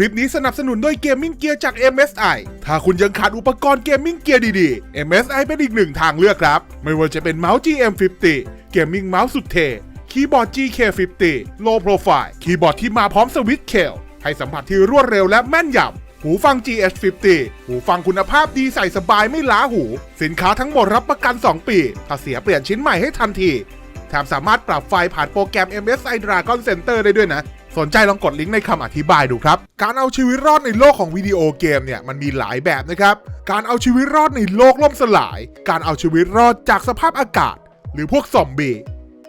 ลิปนี้สนับสนุนด้วยเกมมิ่งเกียร์จาก MSI ถ้าคุณยังขาดอุปกรณ์เกมมิ่งเกียร์ดีๆ MSI เป็นอีกหนึ่งทางเลือกครับ ไม่ว่าจะเป็นเมาส์ GM50 เกมมิ่งเมาส์สุดเท่คีย์บอร์ด GK50 Low Profile คีย์บอร์ดที่มาพร้อมสวิตช์เคลให้สัมผัสที่รวดเร็วและแม่นยำหูฟัง GH50 หูฟังคุณภาพดีใส่สบายไม่ล้าหู สินค้าทั้งหมดรับประกัน 2 ปี ถ้าเสียเปลี่ยนชิ้นใหม่ให้ทันทีแถมสามารถปรับไฟล์ผ่านโปรแกรม MSI Dragon Center ได้ด้วยนะ สนใจลองกดลิงก์ในคำอธิบายดูครับ การเอาชีวิตรอดในโลกของวิดีโอเกมเนี่ยมันมีหลายแบบนะครับ การเอาชีวิตรอดในโลกล่มสลาย การเอาชีวิตรอดจากสภาพอากาศ หรือพวกซอมบี้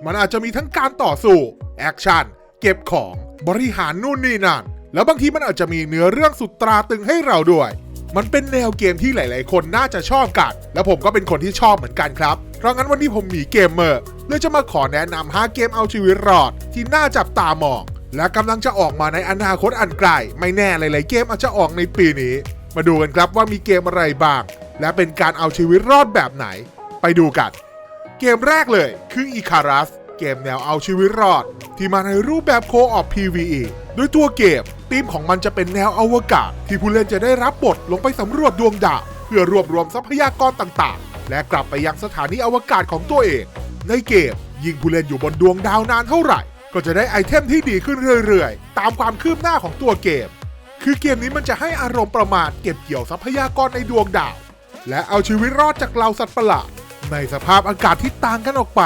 มันอาจจะมีทั้งการต่อสู้ แอคชั่น เก็บของ บริหารนู่นนี่นั่น แล้วบางทีมันอาจจะมีเนื้อเรื่องสุดตราตึงให้เราด้วย มันเป็นแนวเกมที่หลาย ๆ คนน่าจะชอบกัน และผมก็เป็นคนที่ชอบเหมือนกันครับ เพราะงั้นวันนี้ผมมีเกมเมอร์เลยจะมาขอแนะนำ5เกมเอาชีวิตรอดที่น่าจับตามอง และกำลังจะออกมาในอนาคตอันไกลไม่แน่หลายๆเกมอาจจะออกในปีนี้ มาดูกันครับว่ามีเกมอะไรบ้าง และเป็นการเอาชีวิตรอดแบบไหน ไปดูกัน เกมแรกเลยคือ Icarus เกมแนวเอาชีวิตรอด ที่มาในรูปแบบโคออ PVE โดยตัวเกมธีมของมันจะเป็นแนวอวกาศ ที่ผู้เล่นจะได้รับบทลงไปสำรวจดวงดาวเพื่อรวบรวมทรัพยากรต่างๆ และกลับไปยังสถานีอวกาศของตัวเอง ในเกม ยิ่งผู้เล่นอยู่บนดวงดาวนานเท่าไหร่ ก็จะได้ไอเทมที่ดีขึ้นเรื่อยๆ ตามความคืบหน้าของตัวเกม คือเกมนี้มันจะให้อารมณ์ประมาทเก็บเกี่ยวทรัพยากรในดวงดาว และเอาชีวิตรอดจากเหล่าสัตว์ประหลาดในสภาพอากาศที่ต่างกันออกไป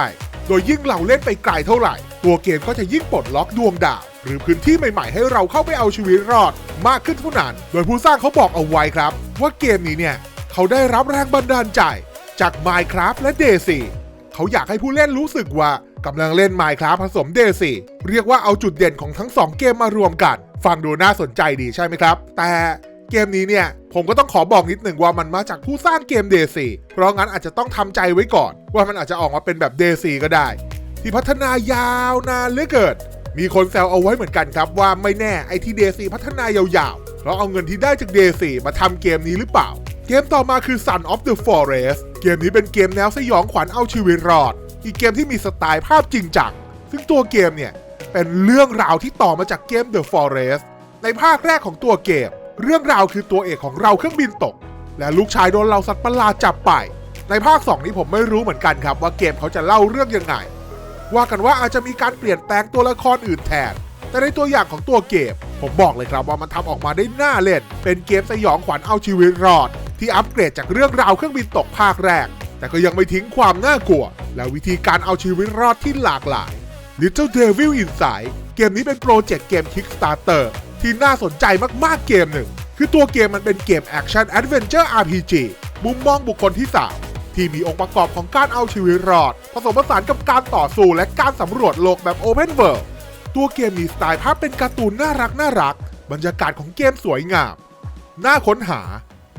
โดยยิ่งเราเล่นไปไกลเท่าไหร่ ตัวเกมก็จะยิ่งปลดล็อกดวงดาว หรือพื้นที่ใหม่ๆ ให้เราเข้าไปเอาชีวิตรอดมากขึ้นเท่านั้น โดยผู้สร้างเขาบอกเอาไว้ครับ ว่าเกมนี้เนี่ยเขาได้รับแรงบันดาลใจ จาก Minecraft และ DayZ เขาอยากให้ผู้เล่นรู้สึกว่า กำลังเล่น Minecraft ผสม DayZ เรียกว่าเอาจุดเด่นของทั้งสองเกมมารวมกัน ฟังดูน่าสนใจดีใช่ไหมครับ แต่เกมนี้เนี่ย ผมก็ต้องขอบอกนิดหนึ่งว่ามันมาจากผู้สร้างเกม DayZ เพราะงั้นอาจจะต้องทำใจไว้ก่อน ว่ามันอาจจะออกมาเป็นแบบ DayZ ก็ได้ ที่พัฒนายาวนานเหลือเกินมีคนแซวเอาไว้เหมือนกันครับว่าไม่แน่ไอที่ DayZ พัฒนายาวๆเพราะเอาเงินที่ได้จาก DayZ มาทำเกมนี้หรือเปล่า เกมต่อมาคือ Son of the Forest เกมนี้เป็นเกมแนวสยองขวัญเอาชีวิตรอด อีกเกมที่มีสไตล์ภาพจริงจังซึ่งตัวเกมเนี่ย เป็นเรื่องราวที่ต่อมาจากเกม The Forest ในภาคแรกของตัวเกม เรื่องราวคือตัวเอกของเราเครื่องบินตก และลูกชายโดนเหล่าสัตว์ประหลาดจับไป ในภาค 2 นี้ผมไม่รู้เหมือนกันครับว่าเกมเขาจะเล่าเรื่องยังไง ว่ากันว่าอาจจะมีการเปลี่ยนแปลงตัวละครอื่นแทน แต่ในตัวอย่างของตัวเกม ผมบอกเลยครับว่ามันทำออกมาได้น่าเล่น เป็นเกมสยองขวัญเอาชีวิตรอด ที่อัปเกรดจากเรื่องราวเครื่องบินตกภาคแรก แต่ก็ยังไม่ทิ้งความน่ากลัว และวิธีการเอาชีวิตรอดที่หลากหลาย Little Devil Inside เกมนี้เป็นโปรเจกต์เกม Kickstarter ที่น่าสนใจมากๆเกมหนึ่ง คือตัวเกมมันเป็นเกมแอคชั่นแอดเวนเจอร์ RPG มุมมองบุคคลที่ 3 ที่มีองค์ประกอบของการเอาชีวิตรอด ผสมผสานกับการต่อสู้และการสำรวจโลกแบบ Open World ตัวเกมมีสไตล์ภาพเป็นการ์ตูนน่ารักน่ารัก บรรยากาศของเกมสวยงาม น่าค้นหา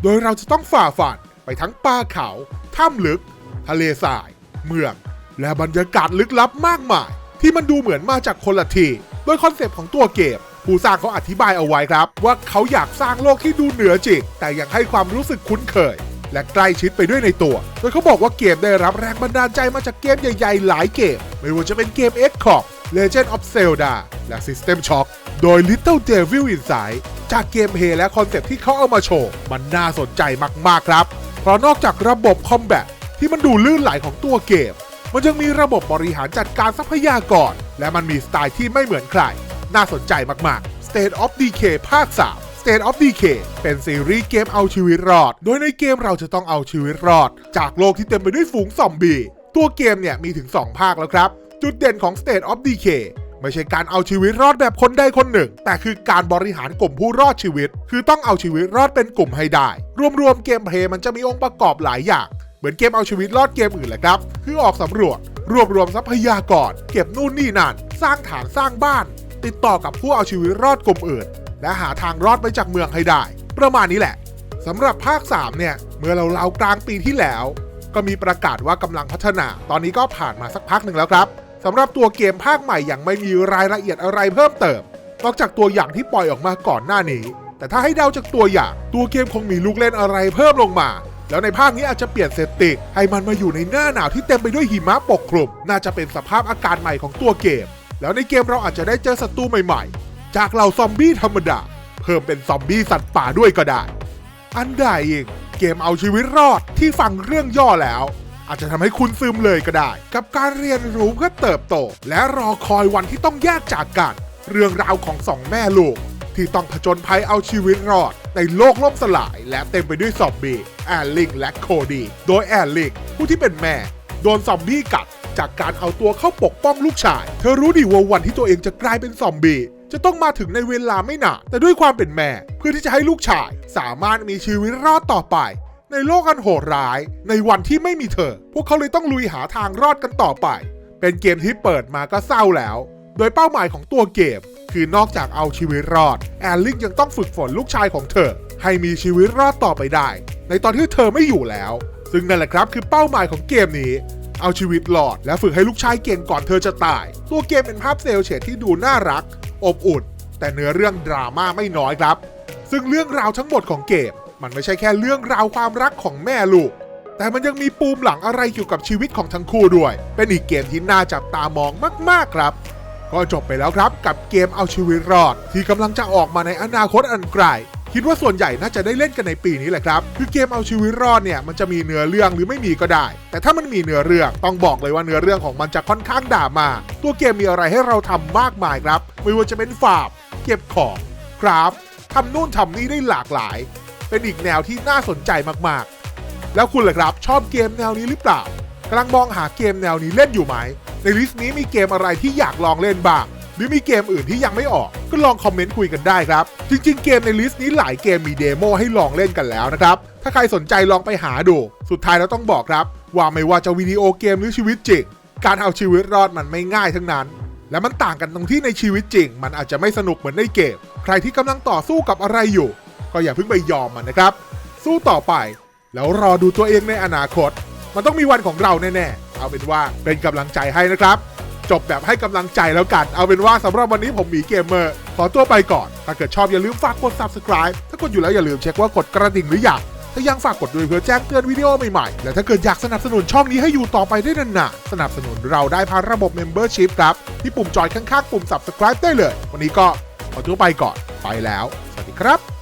โดยเราจะต้องฝ่าฟันไปทั้งป่าเขา ถ้ำลึก ทะเลทราย เมือง และบรรยากาศลึกลับมากมาย ที่มันดูเหมือนมาจากคนละทีโดยคอนเซปต์ของตัวเกมผู้สร้างเขาอธิบายเอาไว้ครับ ว่าเขาอยากสร้างโลกที่ดูเหนือจริงแต่ยังให้ความรู้สึกคุ้นเคย และใกล้ชิดไปด้วยในตัว โดยเขาบอกว่าเกมได้รับแรงบันดาลใจมาจากเกมใหญ่ๆ หลายเกม ไม่ว่าจะเป็นเกม x c o m Legend of Zelda และ System Shock โดย Little Devil Inside จากเกมเพลย์และคอนเซปต์ที่เขาเอามาโชว์ มันน่าสนใจมากๆครับ ราะนอกจากระบบคอมแบทที่มันดูลื่นไหลของตัวเกม มันยังมีระบบบริหารจัดการทรัพยากร และมันมีสไตล์ที่ไม่เหมือนใคร น่าสนใจมาก ๆ State of Decay ภาค 3 State of Decay เป็นซีรีส์เกมเอาชีวิตรอด โดยในเกมเราจะต้องเอาชีวิตรอด จากโลกที่เต็มไปด้วยฝูงซอมบี้ ตัวเกมเนี่ยมีถึง 2 ภาคแล้วครับ จุดเด่นของ State of Decay ไม่ใช่การเอาชีวิตรอดแบบคนใดคนหนึ่ง แต่คือการบริหารกลุ่มผู้รอดชีวิต คือต้องเอาชีวิตรอดเป็นกลุ่มให้ได้ รวมๆเกมเพลย์มันจะมีองค์ประกอบหลายอย่างเหมือนเกมเอาชีวิตรอดเกมอื่นแหละครับ คือออกสำรวจ รวบรวมทรัพยากร เก็บนู่นนี่นั่น สร้างฐานสร้างบ้าน ติดต่อกับผู้เอาชีวิตรอดกลุ่มอื่น และหาทางรอดไปจากเมืองให้ได้ ประมาณนี้แหละสำหรับภาค 3 เนี่ย เมื่อเราเล่ากลางปีที่แล้ว ก็มีประกาศว่ากำลังพัฒนา ตอนนี้ก็ผ่านมาสักพักหนึ่งแล้วครับ สำหรับตัวเกมภาคใหม่ยังไม่มีรายละเอียดอะไรเพิ่มเติมนอกจากตัวอย่างที่ปล่อยออกมาก่อนหน้านี้ แต่ถ้าให้เดาจากตัวอย่าง ตัวเกมคงมีลูกเล่นอะไรเพิ่มลงมา แล้วในภาคนี้อาจจะเปลี่ยนเซตติ้งให้มันมาอยู่ในหน้าหนาวที่เต็มไปด้วยหิมะปกคลุม น่าจะเป็นสภาพอากาศใหม่ของตัวเกม แล้วในเกมเราอาจจะได้เจอศัตรูใหม่ๆ จากเหล่าซอมบี้ธรรมดา เพิ่มเป็นซอมบี้สัตว์ป่าด้วยก็ได้ อันใดอีกเกมเอาชีวิตรอดที่ฟังเรื่องย่อแล้ว อาจจะทำให้คุณซึมเลยก็ได้ กับการเรียนรู้เพื่อเติบโต และรอคอยวันที่ต้องแยกจากกัน เรื่องราวของสองแม่ลูก ที่ต้องผจญภัยเอาชีวิตรอด ในโลกล่มสลาย และเต็มไปด้วยซอมบี้แอลลิงและโคดีโดยแอลลิงผู้ที่เป็นแม่ โดนซอมบี้กัด จากการเอาตัวเข้าปกป้องลูกชาย เธอรู้ดีว่าวันที่ตัวเองจะกลายเป็นซอมบี้จะต้องมาถึงในเวลาไม่นานแต่ด้วยความเป็นแม่ เพื่อที่จะให้ลูกชาย สามารถมีชีวิตรอดต่อไป ในโลกอันโหดร้าย ในวันที่ไม่มีเธอ พวกเขาเลยต้องลุยหาทางรอดกันต่อไป เป็นเกมที่เปิดมาก็เศร้าแล้ว โดยเป้าหมายของตัวเกม คือนอกจากเอาชีวิตรอด แอลลิงยังต้องฝึกฝนลูกชายของเธอ ให้มีชีวิตรอดต่อไปได้ ในตอนที่เธอไม่อยู่แล้ว ซึ่งนั่นแหละครับคือเป้าหมายของเกมนี้เอาชีวิตรอดและฝึกให้ลูกชายเก่งก่อนเธอจะตาย ตัวเกมเป็นภาพเซลเฉดที่ดูน่ารัก อบอุ่น แต่เนื้อเรื่องดราม่าไม่น้อยครับ ซึ่งเรื่องราวทั้งหมดของเกม มันไม่ใช่แค่เรื่องราวความรักของแม่ลูก แต่มันยังมีปูมหลังอะไรเกี่ยวกับชีวิตของทั้งคู่ด้วย เป็นอีกเกมที่น่าจับตามองมาก ๆ ครับ ก็จบไปแล้วครับกับเกมเอาชีวิตรอด ที่กำลังจะออกมาในอนาคตอันไกลคิดว่าส่วนใหญ่น่าจะได้เล่นกันในปีนี้แหละครับ คือเกมเอาชีวิตรอดเนี่ยมันจะมีเนื้อเรื่องหรือไม่มีก็ได้ แต่ถ้ามันมีเนื้อเรื่องต้องบอกเลยว่าเนื้อเรื่องของมันจะค่อนข้างด่ามา ตัวเกมมีอะไรให้เราทำมากมายครับ ไม่ว่าจะเป็นฟาร์มเก็บของคราฟทำนู่นทำนี่ได้หลากหลาย เป็นอีกแนวที่น่าสนใจมากๆ แล้วคุณล่ะครับชอบเกมแนวนี้หรือเปล่ากำลังมองหาเกมแนวนี้เล่นอยู่ไหม ในลิสต์นี้มีเกมอะไรที่อยากลองเล่นบ้าง หรือมีเกมอื่นที่ยังไม่ออก ก็ลองคอมเมนต์คุยกันได้ครับ จริง ๆ เกมในลิสต์นี้หลายเกมมีเดโมให้ลองเล่นกันแล้วนะครับ ถ้าใครสนใจลองไปหาดู สุดท้ายเราต้องบอกครับ ว่าไม่ว่าจะวิดีโอเกมหรือชีวิตจริง การเอาชีวิตรอดมันไม่ง่ายทั้งนั้น และมันต่างกันตรงที่ในชีวิตจริง มันอาจจะไม่สนุกเหมือนในเกม ใครที่กำลังต่อสู้กับอะไรอยู่ ก็อย่าเพิ่งไปยอมมันนะครับ สู้ต่อไป แล้วรอดูตัวเองในอนาคต มันต้องมีวันของเราแน่ๆ เอาเป็นว่าเป็นกำลังใจให้นะครับ จบแบบให้กำลังใจแล้วกัน เอาเป็นว่าสำหรับวันนี้ผมหมีเกมเมอร์ ขอตัวไปก่อน ถ้าเกิดชอบอย่าลืมฝากกด subscribe ถ้ากดอยู่แล้วอย่าลืมเช็คว่ากดกระดิ่งหรือยังถ้ายังฝากกดด้วยเพื่อแจ้งเตือนวิดีโอใหม่ๆ และถ้าเกิดอยากสนับสนุนช่องนี้ให้อยู่ต่อไปได้นานๆ สนับสนุนเราได้ผ่านระบบ membership ครับ ที่ปุ่มจอยข้างๆ ปุ่ม subscribe ได้เลย วันนี้ก็ขอตัวไปก่อน ไปแล้ว สวัสดีครับ